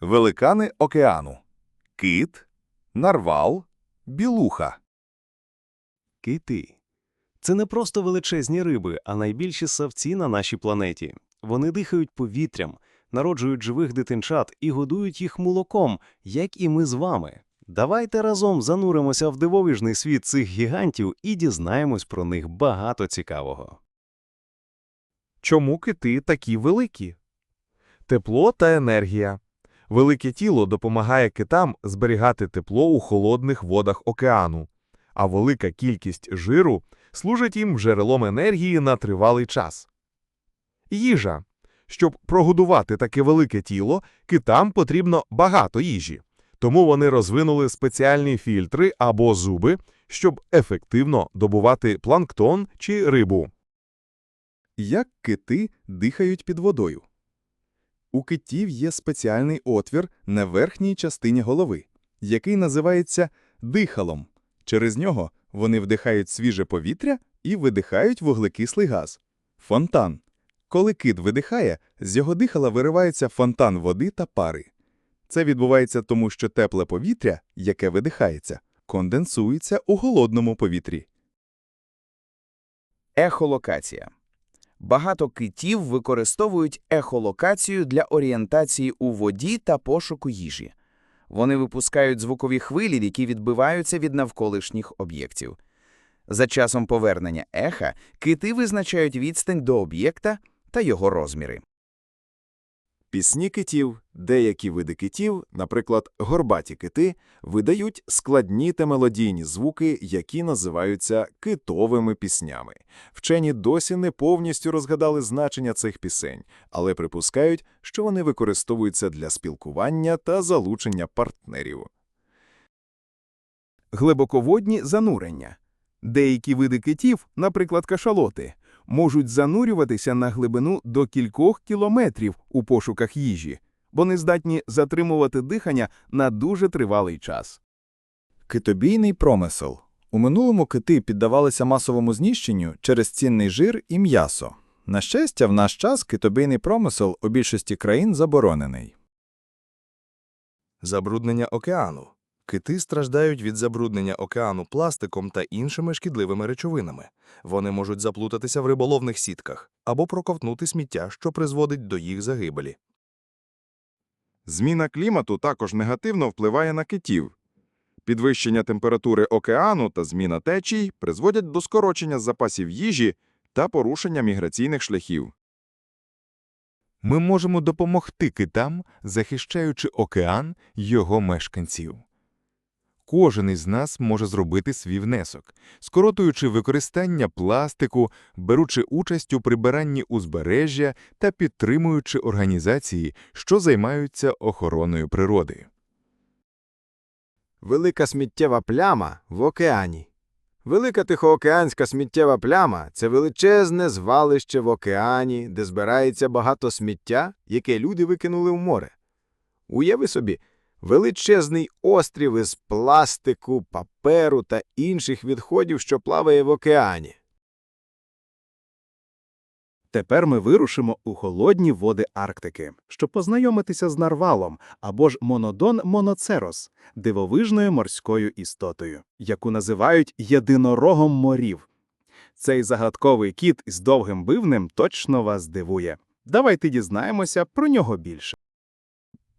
Великани океану. Кит, нарвал, білуха. Кити. Це не просто величезні риби, а найбільші савці на нашій планеті. Вони дихають повітрям, народжують живих дитинчат і годують їх молоком, як і ми з вами. Давайте разом зануримося в дивовижний світ цих гігантів і дізнаємось про них багато цікавого. Чому кити такі великі? Тепло та енергія. Велике тіло допомагає китам зберігати тепло у холодних водах океану, а велика кількість жиру служить їм джерелом енергії на тривалий час. Їжа. Щоб прогодувати таке велике тіло, китам потрібно багато їжі, тому вони розвинули спеціальні фільтри або зуби, щоб ефективно добувати планктон чи рибу. Як кити дихають під водою? У китів є спеціальний отвір на верхній частині голови, який називається дихалом. Через нього вони вдихають свіже повітря і видихають вуглекислий газ. Фонтан. Коли кит видихає, з його дихала виривається фонтан води та пари. Це відбувається тому, що тепле повітря, яке видихається, конденсується у холодному повітрі. Ехолокація. Багато китів використовують ехолокацію для орієнтації у воді та пошуку їжі. Вони випускають звукові хвилі, які відбиваються від навколишніх об'єктів. За часом повернення еха кити визначають відстань до об'єкта та його розміри. Пісні китів, деякі види китів, наприклад, горбаті кити, видають складні та мелодійні звуки, які називаються китовими піснями. Вчені досі не повністю розгадали значення цих пісень, але припускають, що вони використовуються для спілкування та залучення партнерів. Глибоководні занурення. Деякі види китів, наприклад, кашалоти, можуть занурюватися на глибину до кількох кілометрів у пошуках їжі. Вони здатні затримувати дихання на дуже тривалий час. Китобійний промисел. У минулому кити піддавалися масовому знищенню через цінний жир і м'ясо. На щастя, в наш час китобійний промисел у більшості країн заборонений. Забруднення океану. Кити страждають від забруднення океану пластиком та іншими шкідливими речовинами. Вони можуть заплутатися в риболовних сітках або проковтнути сміття, що призводить до їх загибелі. Зміна клімату також негативно впливає на китів. Підвищення температури океану та зміна течій призводять до скорочення запасів їжі та порушення міграційних шляхів. Ми можемо допомогти китам, захищаючи океан його мешканців. Кожен із нас може зробити свій внесок, скоротуючи використання пластику, беручи участь у прибиранні узбережжя та підтримуючи організації, що займаються охороною природи. Велика сміттєва пляма в океані. Велика Тихоокеанська сміттєва пляма це величезне звалище в океані, де збирається багато сміття, яке люди викинули в море. Уяви собі, величезний острів із пластику, паперу та інших відходів, що плаває в океані. Тепер ми вирушимо у холодні води Арктики, щоб познайомитися з нарвалом або ж монодон моноцерос, дивовижною морською істотою, яку називають єдинорогом морів. Цей загадковий кіт із довгим бивнем точно вас здивує. Давайте дізнаємося про нього більше.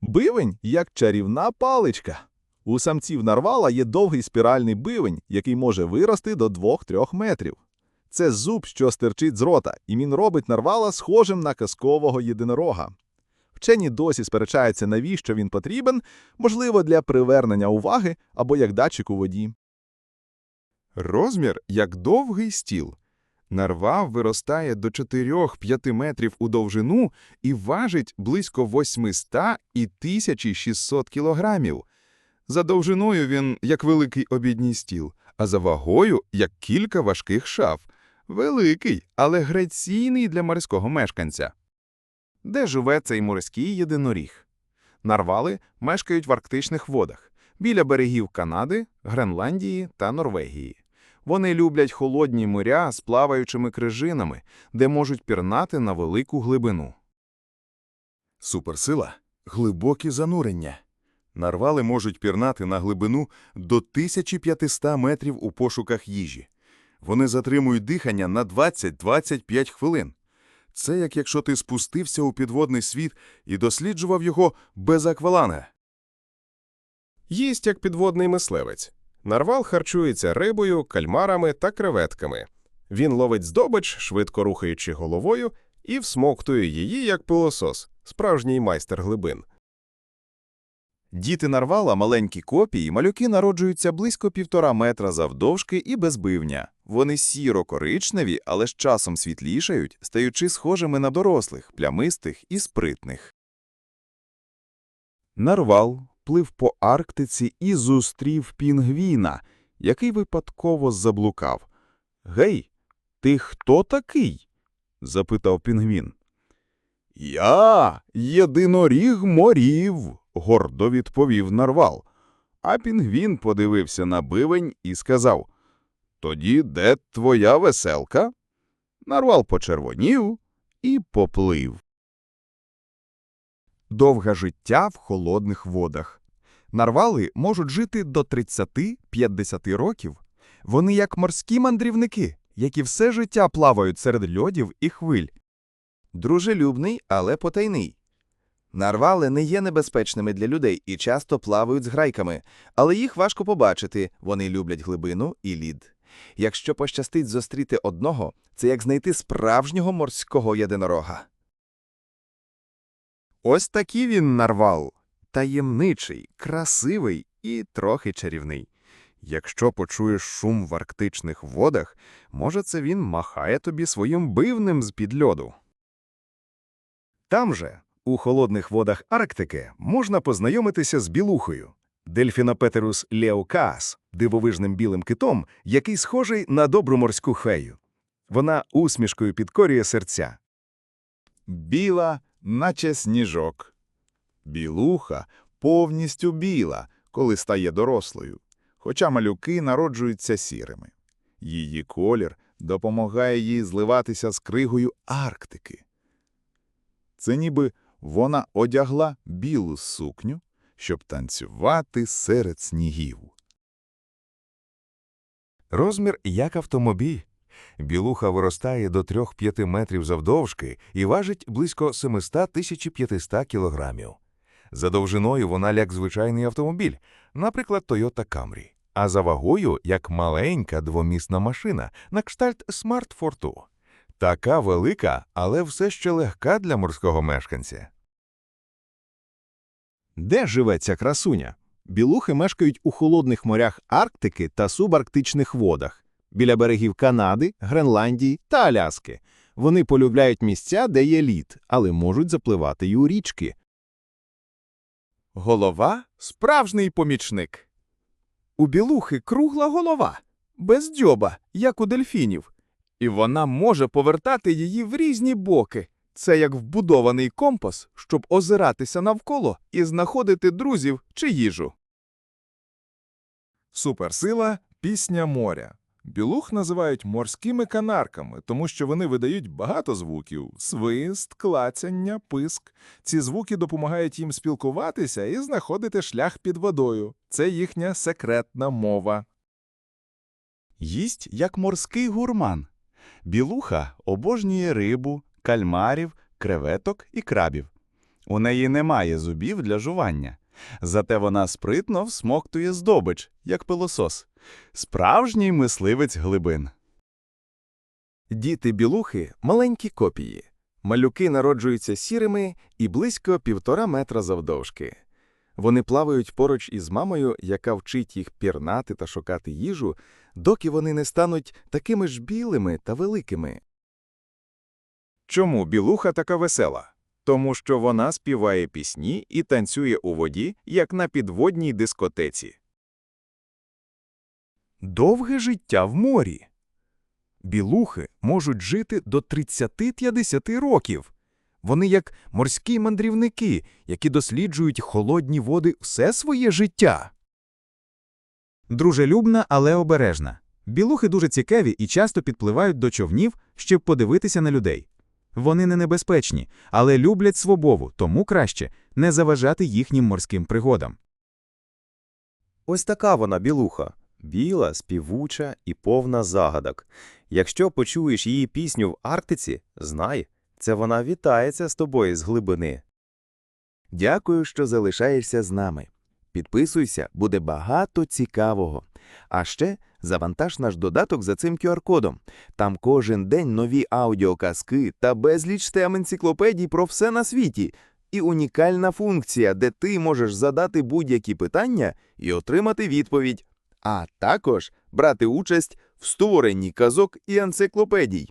Бивень як чарівна паличка. У самців нарвала є довгий спіральний бивень, який може вирости до 2-3 метрів. Це зуб, що стирчить з рота, і він робить нарвала схожим на казкового єдинорога. Вчені досі сперечаються, навіщо він потрібен, можливо, для привернення уваги або як датчик у воді. Розмір як довгий стіл. Нарва виростає до 4-5 метрів у довжину і важить близько 800 і 1600 кілограмів. За довжиною він як великий обідній стіл, а за вагою як кілька важких шаф. Великий, але граційний для морського мешканця. Де живе цей морський єдиноріг? Нарвали мешкають в арктичних водах, біля берегів Канади, Гренландії та Норвегії. Вони люблять холодні моря з плаваючими крижинами, де можуть пірнати на велику глибину. Суперсила Глибокі занурення. Нарвали можуть пірнати на глибину до 1500 метрів у пошуках їжі. Вони затримують дихання на 20-25 хвилин. Це як якщо ти спустився у підводний світ і досліджував його без акваланга. Їсть як підводний мисливець. Нарвал харчується рибою, кальмарами та креветками. Він ловить здобич, швидко рухаючи головою, і всмоктує її як пилосос, справжній майстер глибин. Діти нарвала маленькі копії, малюки народжуються близько півтора метра завдовжки і без бивня. Вони сіро-коричневі, але з часом світлішають, стаючи схожими на дорослих, плямистих і спритних. Нарвал плив по Арктиці і зустрів пінгвіна, який випадково заблукав. Гей, ти хто такий? запитав пінгвін. Я єдиноріг морів, гордо відповів нарвал. А пінгвін подивився на бивень і сказав: Тоді де твоя веселка? Нарвал почервонів і поплив. Довге життя в холодних водах. Нарвали можуть жити до 30-50 років. Вони як морські мандрівники, які все життя плавають серед льодів і хвиль. Дружелюбний, але потайний. Нарвали не є небезпечними для людей і часто плавають з грайками, але їх важко побачити, вони люблять глибину і лід. Якщо пощастить зустріти одного, це як знайти справжнього морського єдинорога. Ось такий він нарвал. Таємничий, красивий і трохи чарівний. Якщо почуєш шум в арктичних водах, може це він махає тобі своїм бивнем з-під льоду. Там же, у холодних водах Арктики, можна познайомитися з білухою. Дельфінопетерус леокаас – дивовижним білим китом, який схожий на добру морську фею. Вона усмішкою підкорює серця. Біла, наче сніжок. Білуха повністю біла, коли стає дорослою, хоча малюки народжуються сірими. Її колір допомагає їй зливатися з кригою Арктики. Це ніби вона одягла білу сукню, щоб танцювати серед снігів. Розмір як автомобіль. Білуха виростає до 3-5 метрів завдовжки і важить близько 700-1500 кілограмів. За довжиною вона як звичайний автомобіль, наприклад, Toyota Camry, а за вагою як маленька двомісна машина на Smart Fortwo. Така велика, але все ще легка для морського мешканця. Де живе ця красуня? Білухи мешкають у холодних морях Арктики та субарктичних водах, біля берегів Канади, Гренландії та Аляски. Вони полюбляють місця, де є лід, але можуть запливати й у річки. Голова – справжній помічник. У білухи кругла голова, без дзьоба, як у дельфінів. І вона може повертати її в різні боки. Це як вбудований компас, щоб озиратися навколо і знаходити друзів чи їжу. Суперсила – пісня моря. Білух називають морськими канарками, тому що вони видають багато звуків – свист, клацяння, писк. Ці звуки допомагають їм спілкуватися і знаходити шлях під водою. Це їхня секретна мова. Їсть як морський гурман. Білуха обожнює рибу, кальмарів, креветок і крабів. У неї немає зубів для жування. Зате вона спритно всмоктує здобич, як пилосос. Справжній мисливець глибин. Діти білухи – маленькі копії. Малюки народжуються сірими і близько півтора метра завдовжки. Вони плавають поруч із мамою, яка вчить їх пірнати та шукати їжу, доки вони не стануть такими ж білими та великими. Чому білуха така весела? Тому що вона співає пісні і танцює у воді, як на підводній дискотеці. Довге життя в морі. Білухи можуть жити до 30-50 років. Вони як морські мандрівники, які досліджують холодні води все своє життя. Дружелюбна, але обережна. Білухи дуже цікаві і часто підпливають до човнів, щоб подивитися на людей. Вони не небезпечні, але люблять свободу, тому краще не заважати їхнім морським пригодам. Ось така вона білуха. Біла, співуча і повна загадок. Якщо почуєш її пісню в Арктиці, знай, це вона вітається з тобою з глибини. Дякую, що залишаєшся з нами. Підписуйся, буде багато цікавого. А ще завантаж наш додаток за цим QR-кодом. Там кожен день нові аудіоказки та безліч тем енциклопедій про все на світі. І унікальна функція, де ти можеш задати будь-які питання і отримати відповідь. А також брати участь в створенні казок і енциклопедій.